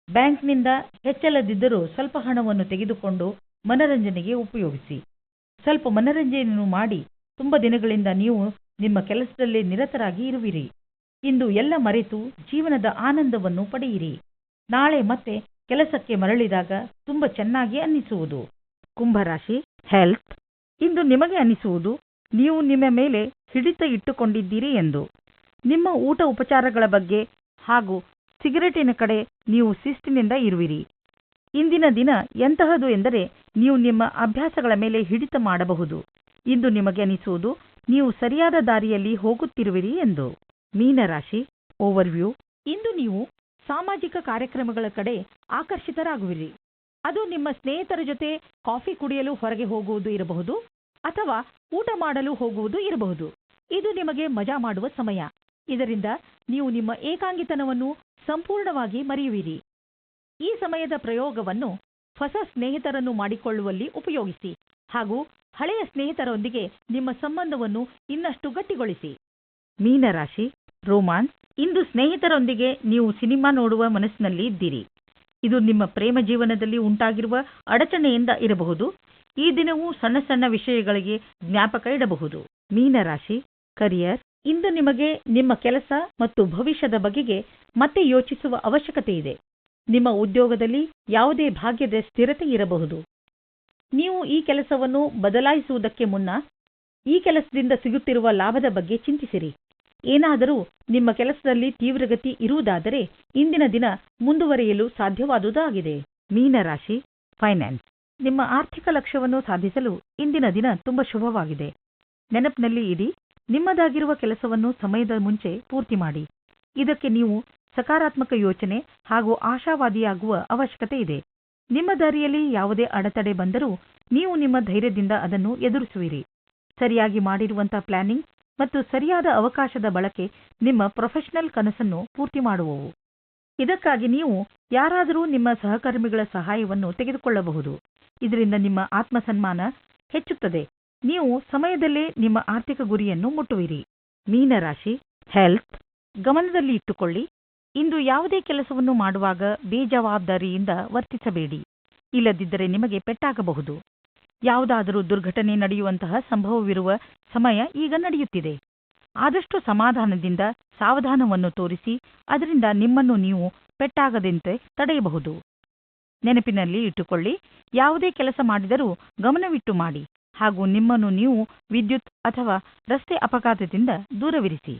[SPEAKER 2] ಬ್ಯಾಂಕ್ನಿಂದ ಹೆಚ್ಚಲದಿದ್ದರೂ ಸ್ವಲ್ಪ ಹಣವನ್ನು ತೆಗೆದುಕೊಂಡು ಮನರಂಜನೆಗೆ ಉಪಯೋಗಿಸಿ. ಸ್ವಲ್ಪ ಮನರಂಜನೆಯನ್ನು ಮಾಡಿ ತುಂಬ ದಿನಗಳಿಂದ ನೀವು ನಿಮ್ಮ ಕೆಲಸದಲ್ಲಿ ನಿರತರಾಗಿ ಇರುವಿರಿ. ಇಂದು ಎಲ್ಲ ಮರೆತು ಜೀವನದ ಆನಂದವನ್ನು ಪಡೆಯಿರಿ. ನಾಳೆ ಮತ್ತೆ ಕೆಲಸಕ್ಕೆ ಮರಳಿದಾಗ ತುಂಬ ಚೆನ್ನಾಗಿ ಅನ್ನಿಸುವುದು. ಕುಂಭರಾಶಿ ಹೆಲ್ತ್ ಇಂದು ನಿಮಗೆ ಅನ್ನಿಸುವುದು, ನೀವು ನಿಮ್ಮ ಮೇಲೆ ಹಿಡಿತ ಇಟ್ಟುಕೊಂಡಿದ್ದೀರಿ ಎಂದು. ನಿಮ್ಮ ಊಟ ಉಪಚಾರಗಳ ಬಗ್ಗೆ ಹಾಗೂ ಸಿಗರೆಟಿನ ಕಡೆ ನೀವು ಶಿಸ್ತಿನಿಂದ ಇರುವಿರಿ. ಇಂದಿನ ದಿನ ಎಂತಹದು ಎಂದರೆ ನೀವು ನಿಮ್ಮ ಅಭ್ಯಾಸಗಳ ಮೇಲೆ ಹಿಡಿತ ಮಾಡಬಹುದು. ಇಂದು ನಿಮಗೆ ಅನಿಸುವುದು, ನೀವು ಸರಿಯಾದ ದಾರಿಯಲ್ಲಿ ಹೋಗುತ್ತಿರುವಿರಿ ಎಂದು. ಮೀನರಾಶಿ ಓವರ್ವ್ಯೂ ಇಂದು ನೀವು ಸಾಮಾಜಿಕ ಕಾರ್ಯಕ್ರಮಗಳ ಕಡೆ ಆಕರ್ಷಿತರಾಗುವಿರಿ. ಅದು ನಿಮ್ಮ ಸ್ನೇಹಿತರ ಜೊತೆ ಕಾಫಿ ಕುಡಿಯಲು ಹೊರಗೆ ಹೋಗುವುದು ಇರಬಹುದು, ಅಥವಾ ಊಟ ಮಾಡಲು ಹೋಗುವುದು ಇರಬಹುದು. ಇದು ನಿಮಗೆ ಮಜಾ ಮಾಡುವ ಸಮಯ. ಇದರಿಂದ ನೀವು ನಿಮ್ಮ ಏಕಾಂಗಿತನವನ್ನು ಸಂಪೂರ್ಣವಾಗಿ ಮರೆಯುವಿರಿ. ಈ ಸಮಯದ ಪ್ರಯೋಗವನ್ನು ಹೊಸ ಸ್ನೇಹಿತರನ್ನು ಮಾಡಿಕೊಳ್ಳುವಲ್ಲಿ ಉಪಯೋಗಿಸಿ ಹಾಗೂ ಹಳೆಯ ಸ್ನೇಹಿತರೊಂದಿಗೆ ನಿಮ್ಮ ಸಂಬಂಧವನ್ನು ಇನ್ನಷ್ಟು ಗಟ್ಟಿಗೊಳಿಸಿ. ಮೀನರಾಶಿ, ರೋಮಾನ್ಸ್, ಇಂದು ಸ್ನೇಹಿತರೊಂದಿಗೆ ನೀವು ಸಿನಿಮಾ ನೋಡುವ ಮನಸ್ಸಿನಲ್ಲಿ ಇದ್ದೀರಿ. ಇದು ನಿಮ್ಮ ಪ್ರೇಮ ಜೀವನದಲ್ಲಿ ಉಂಟಾಗಿರುವ ಅಡಚಣೆಯಿಂದ ಇರಬಹುದು. ಈ ದಿನವೂ ಸಣ್ಣ ಸಣ್ಣ ವಿಷಯಗಳಿಗೆ ಜ್ಞಾಪಕ ಇಡಬಹುದು. ಮೀನರಾಶಿ, ಕರಿಯರ್, ಇಂದು ನಿಮಗೆ ನಿಮ್ಮ ಕೆಲಸ ಮತ್ತು ಭವಿಷ್ಯದ ಬಗೆಗೆ ಮತ್ತೆ ಯೋಚಿಸುವ ಅವಶ್ಯಕತೆ ಇದೆ ನಿಮ್ಮ ಉದ್ಯೋಗದಲ್ಲಿ ಯಾವುದೇ ಭಾಗ್ಯದ ಸ್ಥಿರತೆ ಇರಬಹುದು. ನೀವು ಈ ಕೆಲಸವನ್ನು ಬದಲಾಯಿಸುವುದಕ್ಕೆ ಮುನ್ನ ಈ ಕೆಲಸದಿಂದ ಸಿಗುತ್ತಿರುವ ಲಾಭದ ಬಗ್ಗೆ ಚಿಂತಿಸಿರಿ. ಏನಾದರೂ ನಿಮ್ಮ ಕೆಲಸದಲ್ಲಿ ತೀವ್ರಗತಿ ಇರುವುದಾದರೆ ಇಂದಿನ ದಿನ ಮುಂದುವರಿಯಲು ಸಾಧ್ಯವಾದುದಾಗಿದೆ. ಮೀನರಾಶಿ, ಫೈನಾನ್ಸ್. ನಿಮ್ಮ ಆರ್ಥಿಕ ಲಕ್ಷ್ಯವನ್ನು ಸಾಧಿಸಲು ಇಂದಿನ ದಿನ ತುಂಬಾ ಶುಭವಾಗಿದೆ. ನೆನಪಿನಲ್ಲಿ ಇಡಿ, ನಿಮ್ಮದಾಗಿರುವ ಕೆಲಸವನ್ನು ಸಮಯದ ಮುಂಚೆ ಪೂರ್ತಿ ಮಾಡಿ. ಇದಕ್ಕೆ ನೀವು ಸಕಾರಾತ್ಮಕ ಯೋಚನೆ ಹಾಗೂ ಆಶಾವಾದಿಯಾಗುವ ಅವಶ್ಯಕತೆ ಇದೆ. ನಿಮ್ಮ ದಾರಿಯಲ್ಲಿ ಯಾವುದೇ ಅಡೆತಡೆ ಬಂದರೂ ನೀವು ನಿಮ್ಮ ಧೈರ್ಯದಿಂದ ಅದನ್ನು ಎದುರಿಸುವಿರಿ. ಸರಿಯಾಗಿ ಮಾಡಿರುವಂಥ ಪ್ಲಾನಿಂಗ್ ಮತ್ತು ಸರಿಯಾದ ಅವಕಾಶದ ಬಳಕೆ ನಿಮ್ಮ ಪ್ರೊಫೆಷನಲ್ ಕನಸನ್ನು ಪೂರ್ತಿ ಮಾಡುವವು. ಇದಕ್ಕಾಗಿ ನೀವು ಯಾರಾದರೂ ನಿಮ್ಮ ಸಹಕರ್ಮಿಗಳ ಸಹಾಯವನ್ನು ತೆಗೆದುಕೊಳ್ಳಬಹುದು. ಇದರಿಂದ ನಿಮ್ಮ ಆತ್ಮಸನ್ಮಾನ ಹೆಚ್ಚುತ್ತದೆ. ನೀವು ಸಮಯದಲ್ಲೇ ನಿಮ್ಮ ಆರ್ಥಿಕ ಗುರಿಯನ್ನು ಮುಟ್ಟುವಿರಿ. ಮೀನರಾಶಿ ಹೆಲ್ತ್ ಗಮನದಲ್ಲಿ ಇಟ್ಟುಕೊಳ್ಳಿ. ಇಂದು ಯಾವುದೇ ಕೆಲಸವನ್ನು ಮಾಡುವಾಗ ಬೇಜವಾಬ್ದಾರಿಯಿಂದ ವರ್ತಿಸಬೇಡಿ. ಇಲ್ಲದಿದ್ದರೆ ನಿಮಗೆ ಪೆಟ್ಟಾಗಬಹುದು. ಯಾವುದಾದರೂ ದುರ್ಘಟನೆ ನಡೆಯುವಂತಹ ಸಂಭವವಿರುವ ಸಮಯ ಈಗ ನಡೆಯುತ್ತಿದೆ. ಆದಷ್ಟು ಸಮಾಧಾನದಿಂದ ಸಾವಧಾನವನ್ನು ತೋರಿಸಿ ಅದರಿಂದ ನಿಮ್ಮನ್ನು ನೀವು ಪೆಟ್ಟಾಗದಂತೆ ತಡೆಯಬಹುದು. ನೆನಪಿನಲ್ಲಿ ಇಟ್ಟುಕೊಳ್ಳಿ, ಯಾವುದೇ ಕೆಲಸ ಮಾಡಿದರೂ ಗಮನವಿಟ್ಟು ಮಾಡಿ ಹಾಗೂ ನಿಮ್ಮನ್ನು ನೀವು ವಿದ್ಯುತ್ ಅಥವಾ ರಸ್ತೆ ಅಪಘಾತದಿಂದ ದೂರವಿರಿಸಿ.